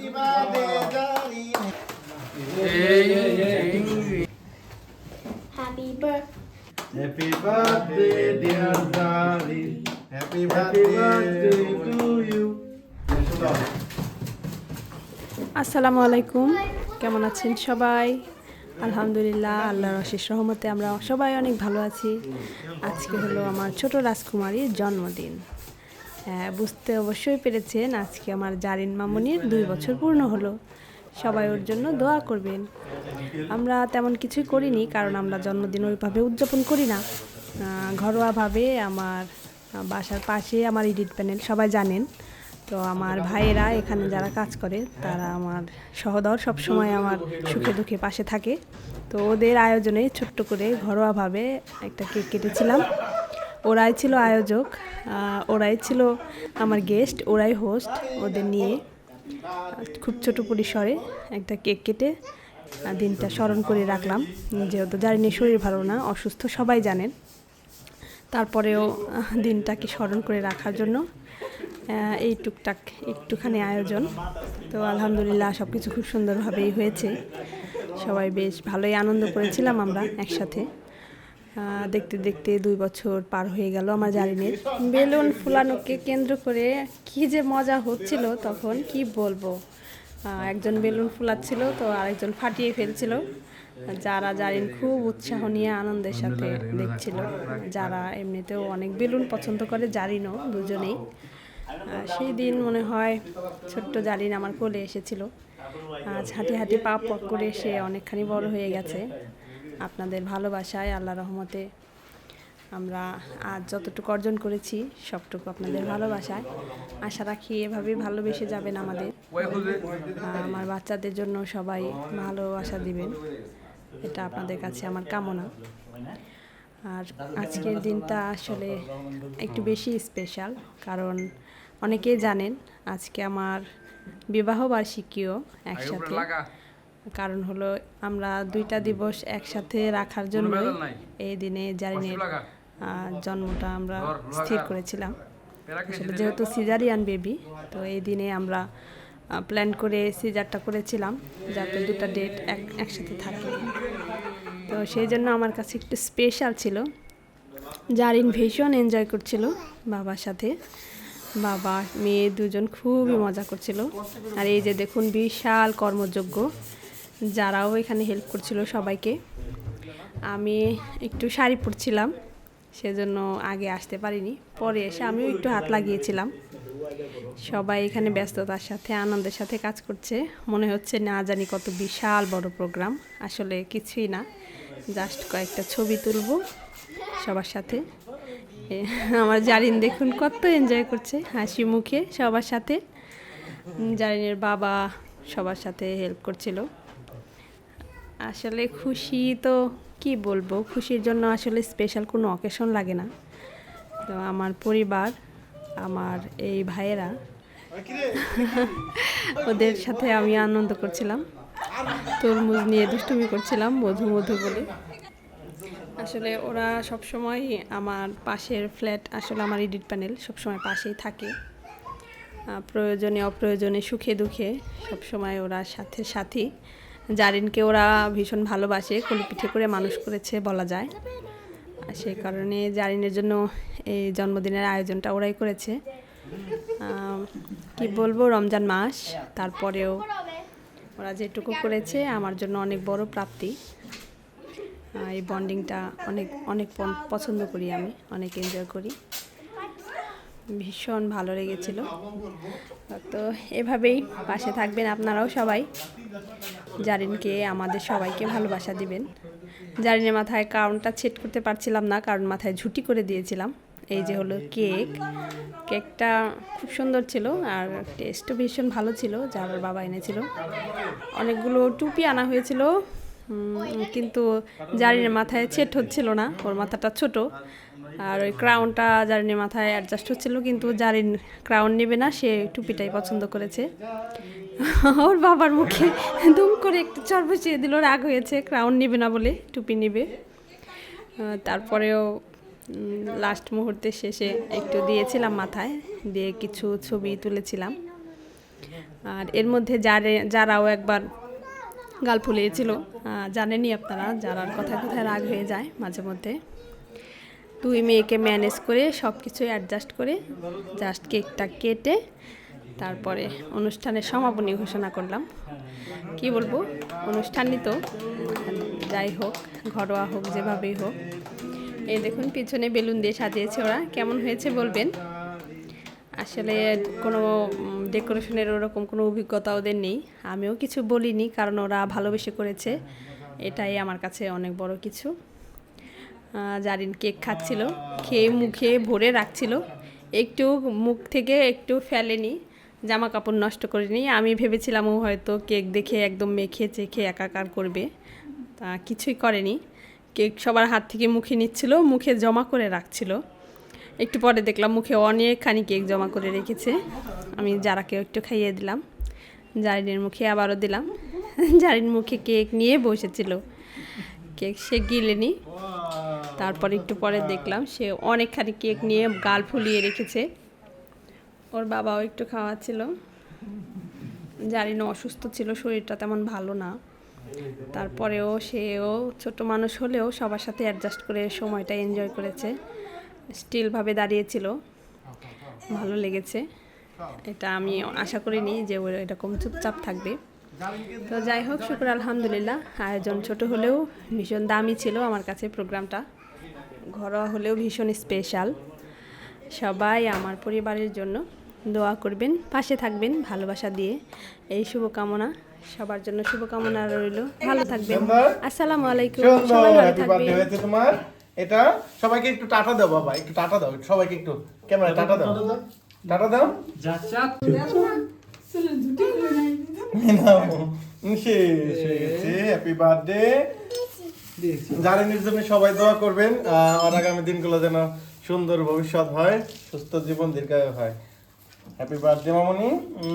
Happy birthday, Darling. Happy birthday. Happy birthday, dear Darling. Happy birthday to you. আসসালামু আলাইকুম কেমন আছেন সবাই আলহামদুলিল্লাহ আল্লাহর অশেষ রহমতে আমরা সবাই অনেক ভালো আছি আজকে হলো আমার ছোট রাজকুমারীর জন্মদিন হ্যাঁ বুঝতে অবশ্যই পেরেছেন। আজকে আমার জারিন মামনির দুই বছর পূর্ণ হলো। সবাই ওর জন্য দোয়া করবেন। আমরা তেমন কিছুই করিনি, কারণ আমরা জন্মদিন ওইভাবে উদযাপন করি না। ঘরোয়াভাবে আমার বাসার পাশে আমার এডিট প্যানেল, সবাই জানেন। তো আমার ভাইয়েরা এখানে যারা কাজ করে, তারা আমার সহদর সবসময় আমার সুখে দুঃখে পাশে থাকে। তো ওদের আয়োজনে ছোট্ট করে ঘরোয়াভাবে একটা কেক কেটেছিলাম। ওরাই ছিল আয়োজক ওরাই ছিল আমার গেস্ট ওরাই হোস্ট ওদের নিয়ে। খুব ছোট পরিসরে একটা কেক কেটে দিনটা স্মরণ করে রাখলাম। যেহেতু জারিনের শরীর ভালো না, অসুস্থ সবাই জানেন। তারপরেও দিনটাকে স্মরণ করে রাখার জন্য এই টুকটাক একটুখানি আয়োজন। তো আলহামদুলিল্লাহ সব কিছু খুব সুন্দরভাবেই হয়েছে। সবাই বেশ ভালোই আনন্দ করেছিলাম আমরা একসাথে। দেখতে দেখতে দুই বছর পার হয়ে গেল আমার জারিনের বেলুন ফুলানোকে কেন্দ্র করে কি যে মজা হচ্ছিল তখন কি বলব? একজন বেলুন ফুলাচ্ছিল তো আরেকজন ফাটিয়ে ফেলছিল। যারা জারিন খুব উৎসাহ নিয়ে আনন্দের সাথে দেখছিল। যারা এমনিতেও অনেক বেলুন পছন্দ করে, জারিনও, দুজনেই। সেই দিন মনে হয় ছোট্ট জারিন আমার কোলে এসেছিল। আজ হাঁটি হাঁটি পা পক করে সে অনেকখানি বড় হয়ে গেছে। আপনাদের ভালোবাসায় আল্লাহ রহমতে আমরা আজ যতটুকু অর্জন করেছি, সবটুকু আপনাদের ভালোবাসায়। আশা রাখি এভাবেই ভালোবেসে যাবেন আমাদের। আমার বাচ্চাদের জন্য সবাই ভালোবাসা দিবেন। এটা আপনাদের কাছে আমার কামনা। আর আজকের দিনটা আসলে একটু বেশি স্পেশাল কারণ অনেকেই জানেন আজকে আমার বিবাহ বার্ষিকীও একসাথে। কারণ হলো আমরা দুইটা দিবস একসাথে রাখার জন্য এই দিনে জারিনের জন্মটা আমরা স্থির করেছিলাম। আসলে যেহেতু সিজারিয়ান বেবি তো এই দিনে আমরা প্ল্যান করে সিজারটা করেছিলাম যাতে দুটো ডেট এক একসাথে থাকে। তো সেই জন্য আমার কাছে একটু স্পেশাল ছিল। জারিন ভীষণ এনজয় করছিল বাবার সাথে। বাবা মেয়ে দুজন খুবই মজা করছিল। আর এই যে দেখুন বিশাল কর্মযোগ্য যারাও এখানে হেল্প করছিল সবাইকে। আমি একটু শাড়ি পরছিলাম, সেজন্য আগে আসতে পারিনি। পরে এসে আমিও একটু হাত লাগিয়েছিলাম। সবাই এখানে ব্যস্ততার সাথে, আনন্দের সাথে কাজ করছে। মনে হচ্ছে না জানি কত বিশাল বড় প্রোগ্রাম আসলে কিছুই না জাস্ট কয়েকটা ছবি তুলবো সবার সাথে। আমার জারিন দেখুন কত এনজয় করছে, হাসি মুখে সবার সাথে। জারিনের বাবা সবার সাথে হেল্প করছিল। আসলে খুশি তো কি বলব? খুশির জন্য আসলে স্পেশাল কোনো অকেশন লাগে না। তো আমার পরিবার, আমার এই ভাইয়েরা, ওদের সাথে আমি আনন্দ করছিলাম। তরমুজ নিয়ে দুষ্টুমি করছিলাম, মধু মধু বলে। আসলে ওরা সব সময় আমার পাশের ফ্ল্যাট আসলে আমার এডিট প্যানেল সবসময় পাশেই থাকে। প্রয়োজনে অপ্রয়োজনে সুখে দুঃখে সবসময় ওরা সাথে সাথী। জারিনকে ওরা ভীষণ ভালোবাসে কলিপিঠে করে মানুষ করেছে বলা যায়। আর সেই কারণে জারিনের জন্য এই জন্মদিনের আয়োজনটা ওরাই করেছে। কি বলব, রমজান মাস, তারপরেও ওরা যেটুকু করেছে, আমার জন্য অনেক বড় প্রাপ্তি। এই বন্ডিংটা অনেক অনেক পছন্দ করি আমি, অনেক এনজয় করি। ভীষণ ভালো লেগেছিল। তো এভাবেই পাশে থাকবেন আপনারাও সবাই। জারিনকে, আমাদের সবাইকে ভালোবাসা দিবেন। জারিনের মাথায় কারণটা ছেট করতে পারছিলাম না, কারণ মাথায় ঝুটি করে দিয়েছিলাম। এই যে হলো কেক। কেকটা খুব সুন্দর ছিল আর টেস্টও ভীষণ ভালো ছিল যার বাবা এনেছিল। অনেকগুলো টুপি আনা হয়েছিল কিন্তু জারিনের মাথায় ছেট হচ্ছিল না, ওর মাথাটা ছোট। আর ওই ক্রাউনটা জারিনের মাথায় অ্যাডজাস্ট হচ্ছিল কিন্তু জারিন ক্রাউন নেবে না সে টুপিটাই পছন্দ করেছে। ওর বাবার মুখে দুম করে একটু চর বসিয়ে দিল রাগ হয়েছে ক্রাউন নেবে না বলে টুপি নেবে। তারপরেও লাস্ট মুহূর্তে শেষে একটু দিয়েছিলাম মাথায় দিয়ে কিছু ছবি তুলেছিলাম। আর এর মধ্যে যারে যারাও একবার গাল ফুলিয়েছিল। আহ, জানেনই আপনারা যারার কথায় কথায় রাগ হয়ে যায় মাঝে মধ্যে। দুই মেয়েকে ম্যানেজ করে সব কিছু অ্যাডজাস্ট করে জাস্ট কেকটা কেটে তারপরে অনুষ্ঠানের সমাপনী ঘোষণা করলাম। কি বলব? অনুষ্ঠানই তো। যাই হোক, ঘরোয়া হোক, যেভাবেই হোক। এই দেখুন, পিছনে বেলুন দিয়ে সাজিয়েছে ওরা। কেমন হয়েছে বলবেন? আসলে কোনো ডেকোরেশনের ওরকম কোনো অভিজ্ঞতা ওদের নেই। আমিও কিছু বলিনি, কারণ ওরা ভালোবেসে করেছে। এটাই আমার কাছে অনেক বড় কিছু। জারিন কেক খাচ্ছিল, খেয়ে মুখে ভরে রাখছিল। একটু মুখ থেকে একটু ফেলেনি জামা কাপড় নষ্ট করেনি। আমি ভেবেছিলাম ও হয়তো কেক দেখে একদম মেখে চেখে একাকার করবে। তা কিছুই করেনি। কেক সবার হাত থেকে মুখে নিচ্ছিল, মুখে জমা করে রাখছিল। একটু পরে দেখলাম মুখে অনেকখানি কেক জমা করে রেখেছে। আমি যারাকে একটু খাইয়ে দিলাম। জারিনের মুখে আবারও দিলাম। জারিন মুখে কেক নিয়ে বসেছিল। কেক সে গিলেনি। তারপর একটু পরে দেখলাম সে অনেকখানি কেক নিয়ে গাল ফুলিয়ে রেখেছে। ওর বাবাও একটু খাওয়াচ্ছিল। জানি না, অসুস্থ ছিল, শরীরটা তেমন ভালো না। তারপরেও সেও ছোট মানুষ হলেও সবার সাথে অ্যাডজাস্ট করে সময়টা এনজয় করেছে। স্টিলভাবে দাঁড়িয়েছিল। ভালো লেগেছে। এটা আমি আশা করিনি যে ও এরকম চুপচাপ থাকবে। তো যাই হোক, শুক্র আলহামদুলিল্লাহ। আয়োজন ছোট হলেও ভীষণ দামি ছিল আমার কাছে প্রোগ্রামটা। ঘরোয়া হলেও ভীষণ স্পেশাল সবাই আমার পরিবারের জন্য দোয়া করবেন পাশে থাকবেন ভালোবাসা দিয়ে। এই শুভকামনা সবার জন্য শুভকামনা রইল। ভালো থাকবেন। আসসালামু আলাইকুম। সবাই ভালো থাকবেন। তোমার। এটা সবাইকে একটু টাটা দাও বাবা একটু টাটা দাও সবাইকে একটু ক্যামেরা টাটা দাও। টাটা দাও। শেষ হয়ে গেছে। হ্যাপি বার্থডে জারিনের জন্য সবাই দোয়া করবেন আর আগামী দিনগুলো যেন সুন্দর ভবিষ্যৎ হয়, সুস্থ জীবন দীর্ঘায়ু হয়। হ্যাপি বার্থডে মামনি।